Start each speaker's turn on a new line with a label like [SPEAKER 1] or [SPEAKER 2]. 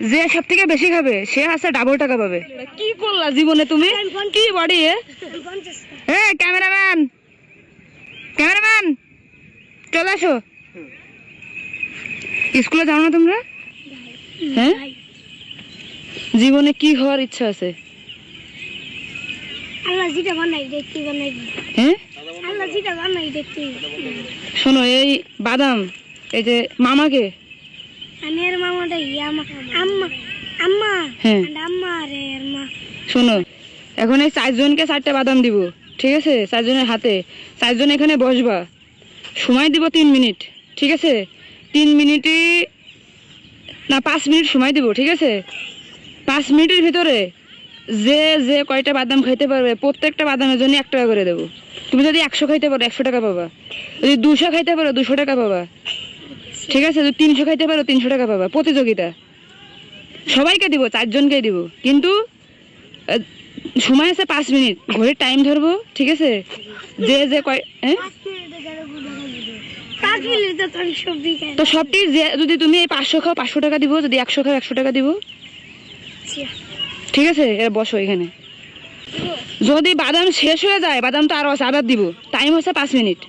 [SPEAKER 1] যে সব থেকে বেশি খাবে সে আছে ডাবল টাকা পাবে। কি করলা জীবনে তুমি? কি বডি এ? ক্যামেরাম্যান ক্যামেরাম্যান চলে আসো। স্কুলে যাও না তোমরা? হ্যাঁ জীবনে কি হওয়ার ইচ্ছা আছে?
[SPEAKER 2] আল্লাহ যেটা বানাই দেখতে বানাই
[SPEAKER 1] হ্যাঁ
[SPEAKER 2] আল্লাহ যেটা বানাই দেখতে
[SPEAKER 1] শোনো এই বাদাম এই যে মামাকে
[SPEAKER 2] আমি এর
[SPEAKER 1] শোনো এখন এই চারজনকে চারটে বাদাম দিব ঠিক আছে? চারজনের হাতে। চারজন এখানে বসবা। সময় দিব তিন মিনিট ঠিক আছে? তিন মিনিটই না পাঁচ মিনিট সময় দিব ঠিক আছে? পাঁচ মিনিটের ভিতরে যে যে কয়টা বাদাম খাইতে পারবে প্রত্যেকটা বাদামের জন্য এক টাকা করে দেবো। তুমি যদি একশো খাইতে পারো একশো টাকা পাবা। যদি দুশো খাইতে পারো দুশো টাকা পাবা। ঠিক আছে যদি তিনশো খাইতে পারো তিনশো টাকা পাবা প্রতিযোগিতা। সবাইকে দিব চারজনকে দিব। কিন্তু সময় আছে পাঁচ মিনিট ঘড়ির টাইম ধরবো ঠিক আছে? যে যে কয় হ্যাঁ?
[SPEAKER 2] তো
[SPEAKER 1] সবটি যে যদি তুমি এই পাঁচশো খাও পাঁচশো টাকা দিব যদি একশো খাও একশো টাকা দিব। ঠিক আছে এবার বসো এখানে। যদি বাদাম শেষ হয়ে যায় বাদাম তো আরও আছে আবার দিব। টাইম হচ্ছে পাঁচ মিনিট।